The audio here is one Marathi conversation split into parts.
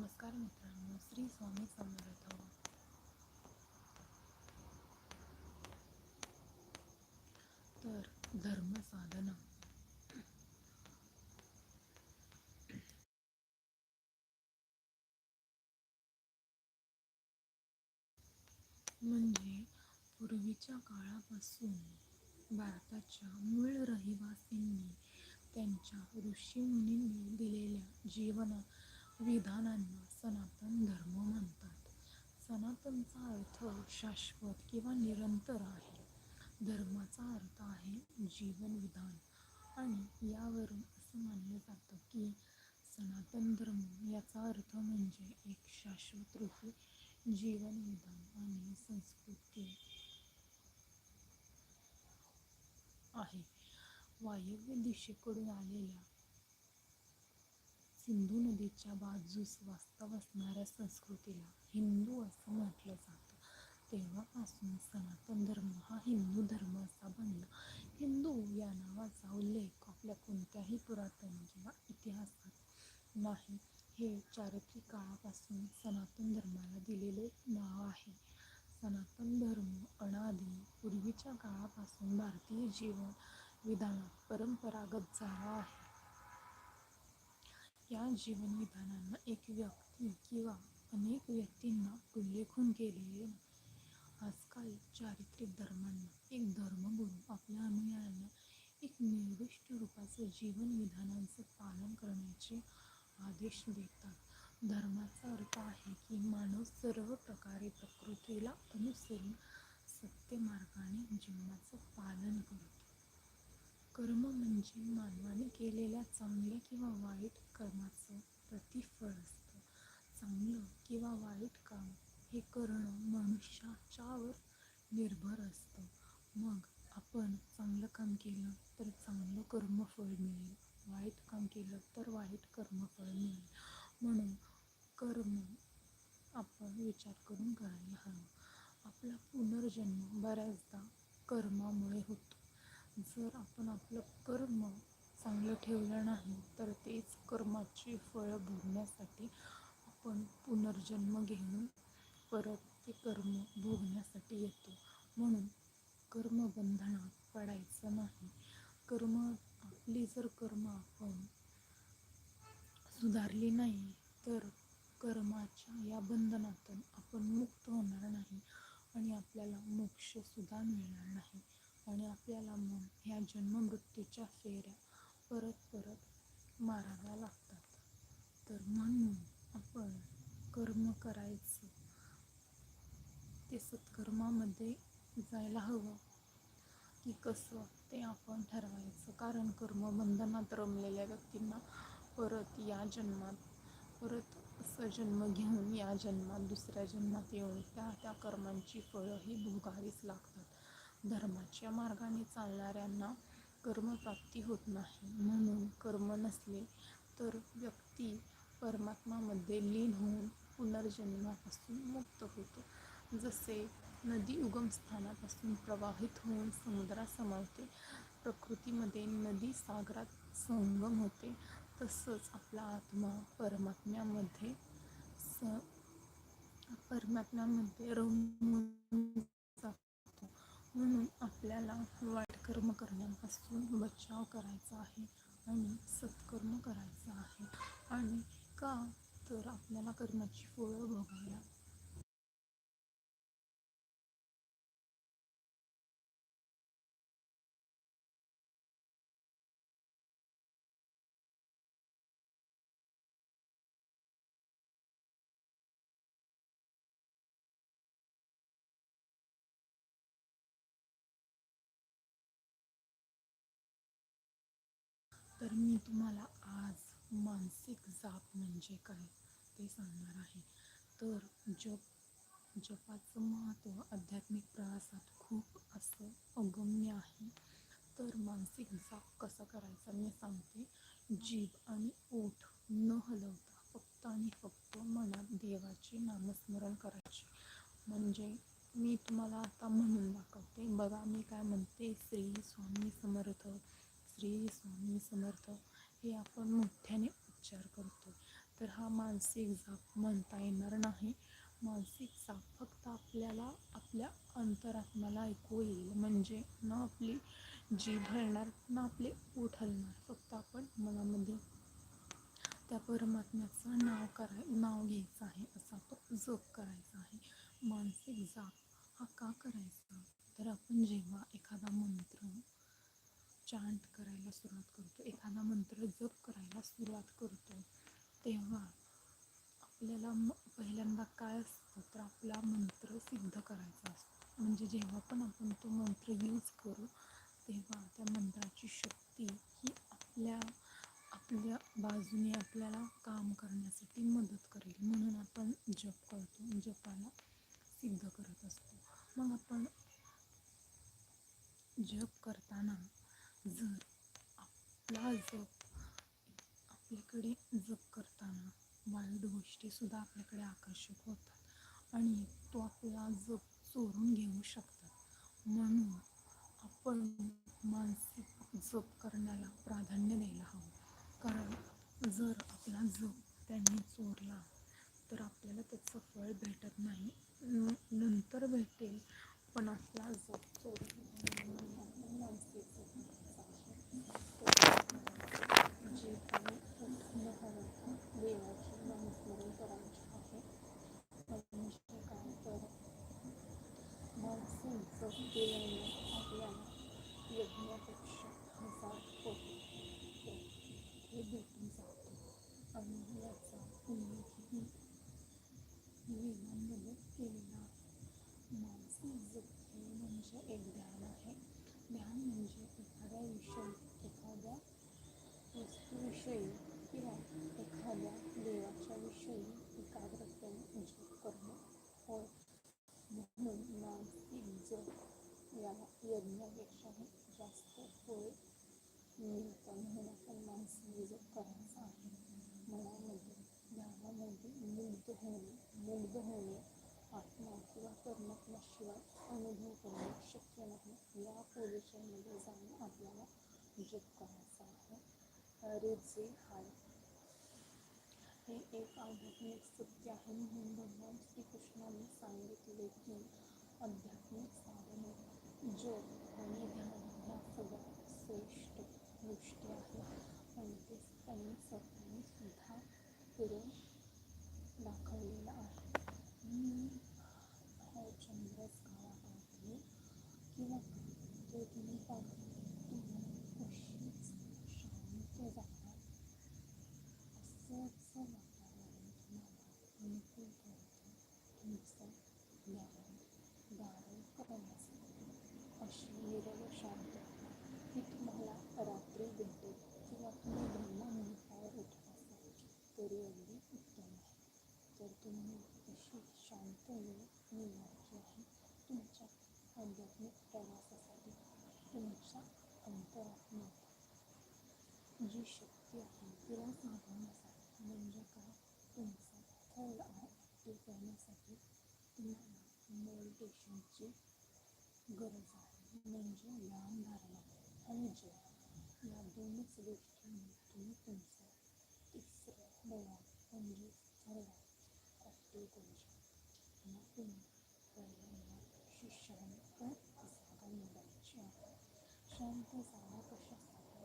नमस्कार मित्रांनो श्री स्वामी समर्थ. तर धर्म साधना. म्हणजे पूर्वीच्या काळापासून भारताच्या मूळ रहिवासींनी त्यांच्या ऋषीमुनींनी दिलेल्या जीवनात विधानांना सनातन धर्म म्हणतात. सनातनचा अर्थ शाश्वत किंवा निरंतर आहे. धर्माचा अर्थ आहे जीवन विधान. आणि यावरून असं मानलं जातं की सनातन धर्म याचा अर्थ म्हणजे एक शाश्वत रूपी जीवन विधान आणि संस्कृती आहे. वायव्य दिशेकडून आलेल्या सिंधू नदीच्या बाजूस वास्तव असणाऱ्या संस्कृतीला हिंदू असं म्हटलं जातं. तेव्हापासून सनातन धर्म हा हिंदू धर्म असा बनला हिंदू या नावाचा उल्लेख आपल्या कोणत्याही पुरातन किंवा इतिहासात नाही. हे चारित्रिक काळापासून सनातन धर्माला दिलेले नाव आहे. सनातन धर्म अनादी पूर्वीच्या काळापासून भारतीय जीवन विधानात परंपरागत झाला आहे. या जीवन विधानांना एक व्यक्ती किंवा अनेक व्यक्तींना उल्लेखून केलेले आजकाल चारित्रिक धर्मांना एक धर्मगुरू आपल्या अनुयायांना एक निर्दिष्ट रूपाचं जीवनविधानांचं पालन करण्याचे आदेश देतात. धर्माचा अर्थ आहे की मानव सर्व प्रकारे प्रकृतीला अनुसरून सत्य मार्गाने जीवनाचं पालन करतो. कर्म म्हणजे मानवाने केलेल्या चांगल्या किंवा वाईट कर्माचं प्रतिफळ असतं. चांगलं किंवा वाईट काम हे करणं मनुष्याच्यावर निर्भर असतं. मग आपण चांगलं काम केलं तर चांगलं कर्मफळ मिळेल. वाईट काम केलं तर वाईट कर्मफळ मिळेल. म्हणून कर्म आपण विचार करून करायला हवं. आपला पुनर्जन्म बऱ्याचदा कर्मामुळे होतो. जर आपण आपलं कर्म चांगलं ठेवलं नाही तर तेच कर्माची फळं भोगण्यासाठी आपण पुनर्जन्म घेऊन परत ते कर्म भोगण्यासाठी येतो म्हणून कर्मबंधनात पडायचं नाही कर्म आपली जर कर्म आपण सुधारली नाही तर कर्माच्या या बंधनातून आपण मुक्त होणार नाही आणि आपल्याला मोक्षसुद्धा मिळणार नाही आणि आपल्याला मग ह्या जन्ममृत्यूच्या फेऱ्या परत परत माराव्या लागतात तर म्हणून आपण कर्म करायचं. ते सत्कर्मामध्ये जायला हवं. की कसं ते आपण ठरवायचं. कारण कर्मबंधनात रमलेल्या व्यक्तींना परत या जन्मात परत असं जन्म घेऊन या जन्मात दुसऱ्या जन्मात येऊन त्या त्या कर्मांची फळं ही भोगावीच लागतात. धर्माच्या मार्गाने चालणाऱ्यांना कर्मप्राप्ती होत नाही. म्हणून कर्म नसले तर व्यक्ती परमात्मामध्ये लीन होऊन पुनर्जन्मापासून मुक्त होतो. जसे नदी उगमस्थानापासून प्रवाहित होऊन समुद्रात समावते प्रकृतीमध्ये नदी सागरात संगम होते तसंच आपला आत्मा परमात्म्यामध्ये स परमात्म्यामध्ये रमून जातो. म्हणून आपल्याला वाईट कर्म करण्यापासून बचाव करायचा आहे आणि सत्कर्म करायचं आहे. आणि का तर आपल्याला कर्माची फळं भोगायला तर मी तुम्हाला आज मानसिक जाप म्हणजे काय ते सांगणार आहे. तर जप जपाचं महत्त्व आध्यात्मिक प्रवासात खूप असं अगम्य आहे. तर मानसिक जाप कसा करायचा मी सांगते. जीभ आणि ओठ न हलवता फक्त आणि फक्त मनात देवाचे नामस्मरण करायचे. म्हणजे मी तुम्हाला आता म्हणून दाखवते. बघा मी काय म्हणते. श्री स्वामी समर्थ श्री स्वामी समर्थ. हे आपण मोठ्याने उच्चार करतो तर हा मानसिक जाप म्हणता येणार नाही. मानसिक जाप फक्त आपल्याला आपल्या अंतरात्म्याला ऐकू येईल म्हणजे न आपली जीभ हलणार ना आपले ओठ हलणार फक्त आपण मनामध्ये त्या परमात्म्याचं नाव कराय नाव घ्यायचं आहे असा तो जप करायचा आहे मानसिक जाप हा का करायचा तर आपण जेव्हा एखादा मंत्र चांट करायला सुरुवात करतो एखादा मंत्र जप करायला सुरुवात करतो तेव्हा आपल्याला म पहिल्यांदा काय असतं तर आपला मंत्र सिद्ध करायचा असतो. म्हणजे जेव्हा पण आपण तो मंत्र यूज करू तेव्हा त्या मंत्राची शक्ती ही आपल्या आपल्या बाजूने आपल्याला काम करण्यासाठी मदत करेल. म्हणून आपण जप करतो जपाला सिद्ध करत असतो. मग आपण जप करताना जर आपला जप आपल्याकडे जप करताना वाईट गोष्टीसुद्धा आपल्याकडे आकर्षित होतात आणि तो आपला जप चोरून घेऊ शकतात. म्हणून आपण मानसिक जप करण्याला प्राधान्य द्यायला हवं. कारण जर आपला जप त्यांनी चोरला तर आपल्याला त्याचं फळ भेटत नाही. न नंतर भेटेल पण आपला जप चोरून मानसिक जे काही उठणं हवं देवाची नामस्मरण करायचे आहे म्हणजे काय तर मानसिक जप केल्याने आपल्याला नाही या पोझिशनमध्ये जाऊन आपल्याला जप करायचा आहे रेजे हाय हे। एक आध्यात्मिक सत्य आहे म्हणून भगवान श्रीकृष्णाने सांगितले की आध्यात्मिक साधने जप आणि ध्यान ह्या सगळ्यात श्रेष्ठ गोष्टी आहेत आणि ते त्यांनी स्वतःने सुद्धा करून दाखवलेलं आहे अशी शांत आहे तुमच्या आध्यात्मिक प्रवासासाठी तुमच्या अंतरात्म्यात जी शक्ती आहे तिला साधवण्यासाठी म्हणजे काय तुमचा थर्ड आय ॲक्टिव्ह करण्यासाठी तुम्हाला मेडिटेशनची गरज आहे म्हणजे ध्यान धारणा आणि जप या दोनच गोष्टींनी तुम्ही तुमचं तिसरं डोळा म्हणजे थर्ड आय ॲक्टिव्ह करू शकता मग तुम्ही पहिल्यांदा अशी शांत जागा निवडायची आहे शांत जागा कशासाठी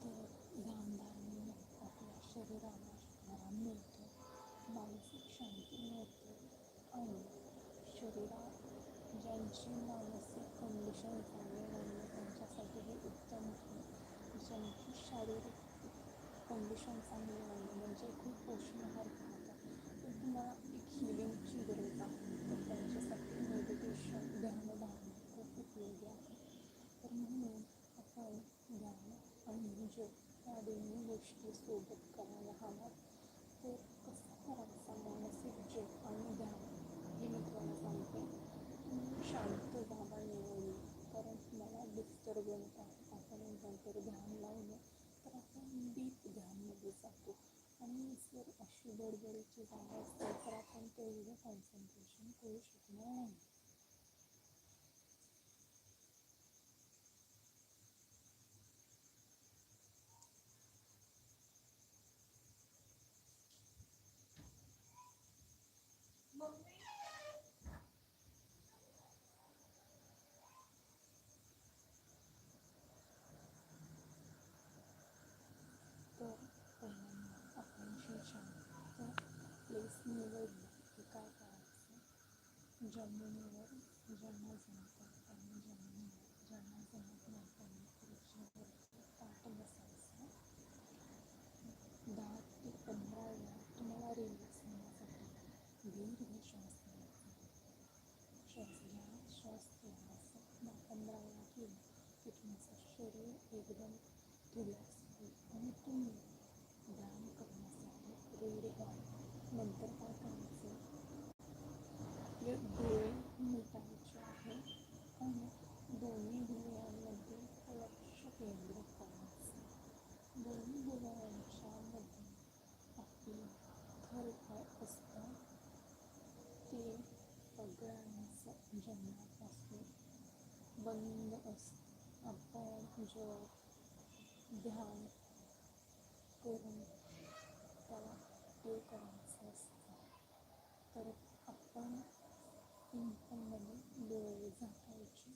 तर ध्यानधारणेने आपल्या शरीराला आराम मिळतो मानसिक शांती मिळते आणि शरीरात ज्यांची मानसिक कंडिशन चांगली नाही आहे त्यांच्यासाठी हे उत्तम आहे ज्यांची शारीरिक कंडिशन चांगली नाही आहे म्हणजे खूप पोषण आहार खातात तर तुम्हाला एक हिलिंगची गरज आहे तर त्यांच्यासाठी मेडिटेशन ध्यानधारणा खूप उपयोगी आहे तर म्हणून आपण ध्यान आणि जप या दोन्ही गोष्टी सोबत करायला हव्यात तर कसं करायचा मानसिक जप आणि ध्यान हे शांत जागा मिळवणे कारण मला डिस्टर्ब होत आहे. आपण एकदाकडे ध्यान लावलं तर आपण डीप ध्यानमध्ये जातो. आणि जर अशी गडबडीची जागा असेल तर आपण तेवढं कॉन्सन्ट्रेशन करू शकणार नाही. करायचं जमिनीवर ज्यांना जमतं त्यांनी जमिनीवर ज्यांना जमत नाही त्यांनी खुर्चीवर ताट बसायचं दहा ते पंधरा वेळा तुम्हाला रिलॅक्स होण्यासाठी दीर्घ श्वास घ्यायचा श्वास घ्या श्वास सोडा असं दहा पंधरा वेळा केलं की शरीर एकदम रिलॅक्स होईल आणि तुम्ही ध्यान करण्यासाठी रेडी व्हाल नंतर बंद असत. आपण जर ध्यान करून त्याला ते करायचं असतं. तर आपण सिंपलमध्ये डोळे झाकायचे.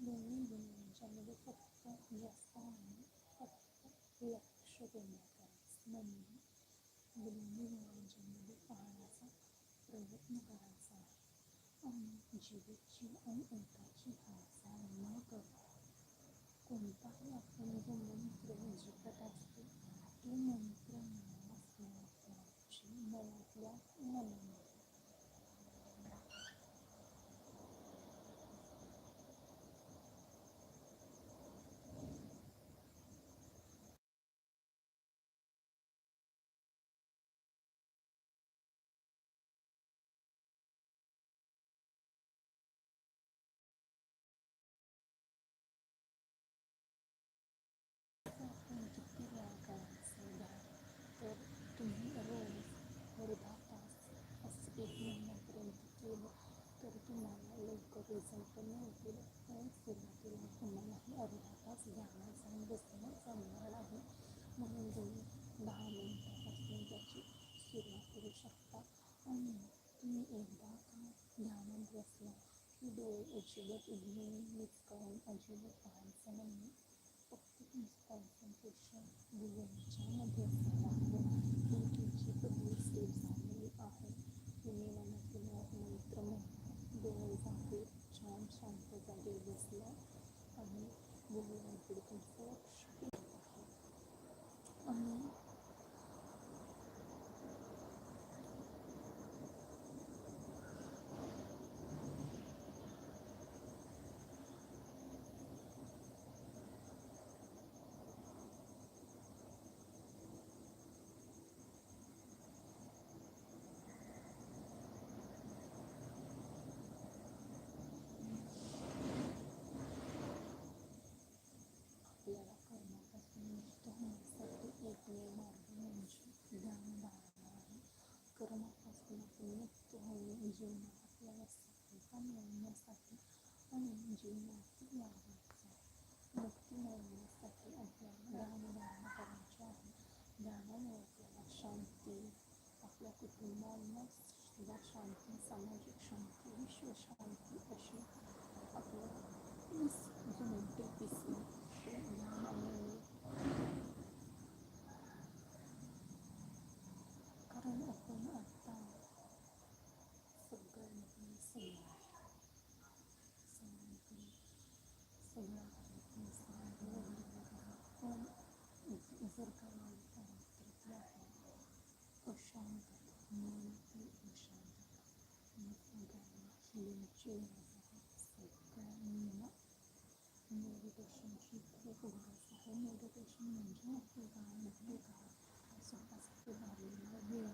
दोन्ही गुणांच्यामध्ये फक्त जास्त आणि फक्त लक्ष केंद्रित करायचं म्हणजे दोन्ही गुणांच्यामध्ये पाहण्याचा प्रयत्न करायचा आहे. आणि जीवेची आणि ओटाची हा कोणताही आपण जो मंत्र जपत असतो तो मंत्र मनाला मनातल्या मनात आपण किती वेळा करायचं ध्यान तर तुम्ही रोज अर्धा तास असं एक महिन्यापर्यंत केलं तर तुम्हाला संपन्न होतील पण सुरुवातीला तुम्हालाही अर्धा तास ध्यानात आणि बसण्यास जमणार आहे म्हणून तुम्ही दहा मिनिटापासून त्याची सुरुवात करू शकता आणि तुम्ही एकदा का ध्यानात बसला की डोळे अजिबात उघडून मिचकावून अजिबात पाहायचं नाही फक्त तुमचं कॉन्सन्ट्रेशन गुगलच्यामध्ये असायला हवं ही तुमची पहिली स्टेप झालेली आहे तुम्ही मनातून मंत्र म्हणता डोळे झाकून शांत जागी बसला आणि बोलून पुढे केलं आहे आणि आपल्याला कर्मापासून मुक्त होण्यासाठी एकमेव मार्ग म्हणजे ध्यानधारणा आहे कर्मापासून आपण मुक्त होऊन जीवनात आपल्याला सफलता मिळवण्यासाठी आणि जीवनात वाढवायचं मुक्ती मिळवण्यासाठी आपल्याला ध्यानधारणा करायची आहे ध्यानामुळे आपल्याला शांती आपल्या कुटुंबांना सुद्धा शांती सामाजिक शांती विश्वशांती अशी आपल्याला पीस जो मेंटल पीस ते ध्यानामुळे कारण आपण आता सगळ्यांकडे सगळं आहे सगळ्यांकडे सगळं आहे पण सगळ्यांकडे वेगवेगळं आहे पण जर का वाईट आहे तर ती आहे अशांतता मन ती अशांतता मग सगळ्यांना मेडिटेशनची खूप गरज आहे मेडिटेशन म्हणजे आपली काय काय स्वतःसाठी वेळ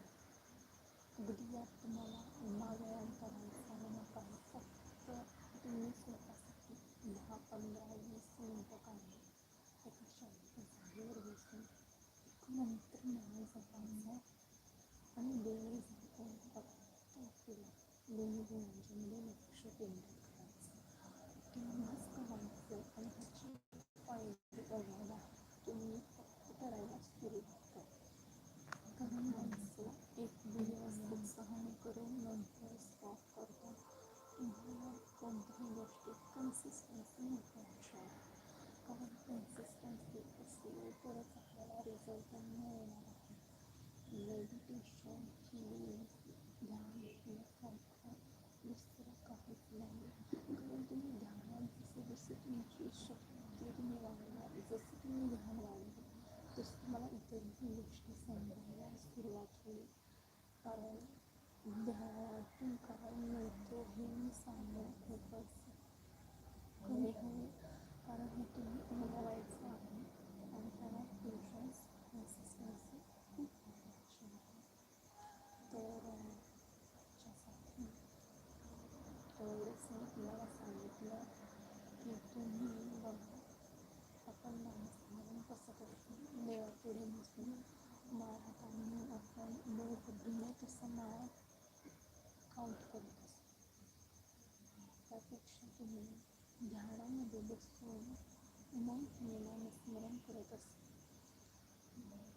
अगदी यात तुम्हाला उमा व्यायाम करायचा नका फक्त तुम्ही स्वतःसाठी दहा पंधरा वीस मिनटं काढले एका शांत नंतर नाव जपायचं आणि देवी ลงให้ดูจะไม่ได้แบบชกลง कारण ध्यानातून काय मिळतं हे मी सांगणं खूपच कमी होईल कारण हे तुम्ही अनुभवायचं आहे आणि त्याला पेशन्स कन्सिस्टन्सी खूप महत्त्वाची आहे तर त्याच्यासाठी एवढंच मी तुम्हाला सांगितलं की तुम्ही बघा आपण माणसाला कसं करतो देवापुढे बसून माळ हाताने आपण बळबुद्धीने तसं माळ काउंट करत असतो त्यापेक्षा तुम्ही झाडामध्ये बसून मन नियमाने स्मरण करत असते.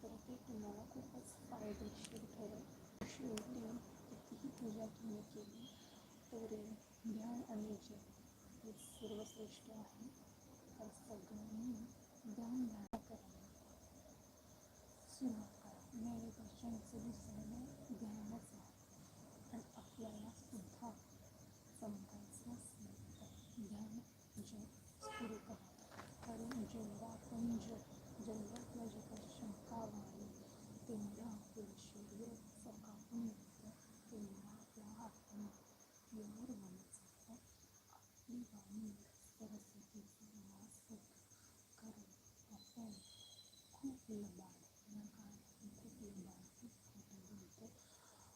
तर ते तुम्हाला खूपच फायदेशीर ठरेल. शेवटी कितीही पूजा तुम्ही केली तरी ध्यान आणि जप हे सर्वश्रेष्ठ आहे. तर सगळ्यांनी ध्यान ध्यान करावे. सुरुवात करा. मेडिटेशनचं दुसरं नाव ध्यानच आहे आणि आपल्याला सुद्धा समजायचं असेल तर ध्यान जप सुरू करा कारण जेवढा आपण जप जेवढा आपल्या जगाची शंका वाढली तेवढा आपलं शरीर सकाळून येतं तेवढा आपला आत्मा प्युअर बनत जातो आपली वाणी सरस्वतीचा वास होतो कारण आपण खूप लबाड या काळात खूप लबाड खूप खोटं बोलतो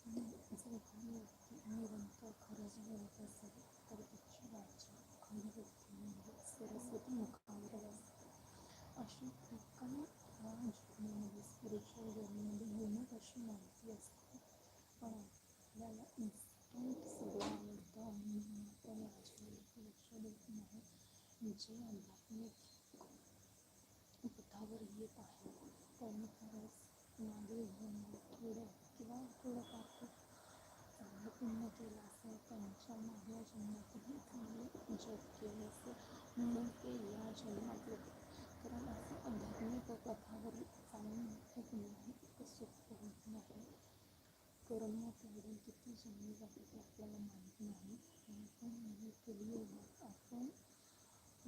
आणि जर एखादी व्यक्ती निरंतर खरंच बोलत असेल तर त्याची वाचा खरी व्यक्ती म्हणजे सरस्वती मुखावर असते अशी एका ह्या जर्नीमध्ये स्पिरिच्युअल जर्नीमध्ये युनिक अशी माहिती असते. पण आपल्याला इन्स्टंट सगळं आवडतं आणि आपण याच्यावर लक्ष देत नाही जे आध्यात्मिक पथावर येत आहे. त्यांनी खरंच मागे घेऊन थोडं किंवा थोडंफार चांगले जप केलं असेल म्हणून ते या जन्मात येते कारण असं आध्यात्मिक पथावर चालून खूप नाही इतकं सोपं होत नाही करून किती जन्मी जाते ते आपल्याला माहीत नाही पण म्हणजे कलियुगात आपण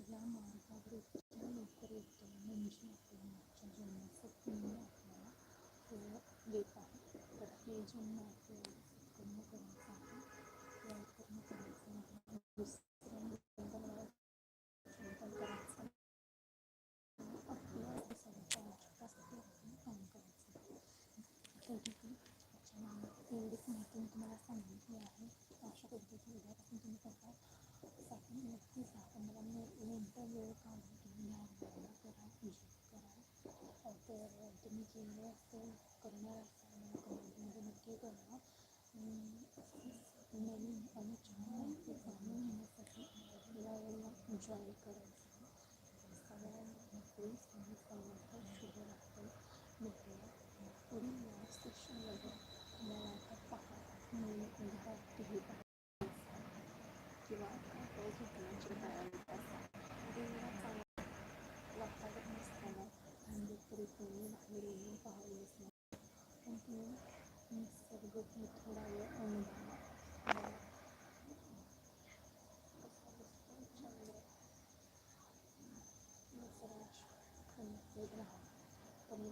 या मार्गावर इतक्या लवकर येतो म्हणजे आपल्या मागच्या जन्माचं पुण्य आपल्याला देत आहे तर हे जन्म एवढीच माहिती मी तुम्हाला सांगितली आहे. अशा पद्धतीने उद्यापासून तुम्ही करता. साठी नक्की जा मला म्हणजे नेमका वेळ काढून तुम्ही ध्यान धारणा करा विजिट करा. तर तुम्ही जे असेल करणार असाल मला कमेंटमध्ये नक्की करा नवीन आणि छान माहिती जाणून घेण्यासाठी यावेळेला जॉईन करायचं सगळ्यांना प्लीज तुम्ही समर्थ शुभ राहतील भेटूया पुढील लाईव्ह सेशनमध्ये तुम्हाला आता पहा मी किंवा झोपण्याची तयारी असा एवढा चांगला वातावरण असताना थंडीत तरी तुम्ही बाहेर येऊन नाही पण तुम्ही निसर्ग थोडा वेळ अनुभवा कनेक्टेड राहा तर मी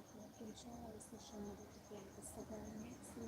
सेशनमध्ये सगळ्यांनी श्री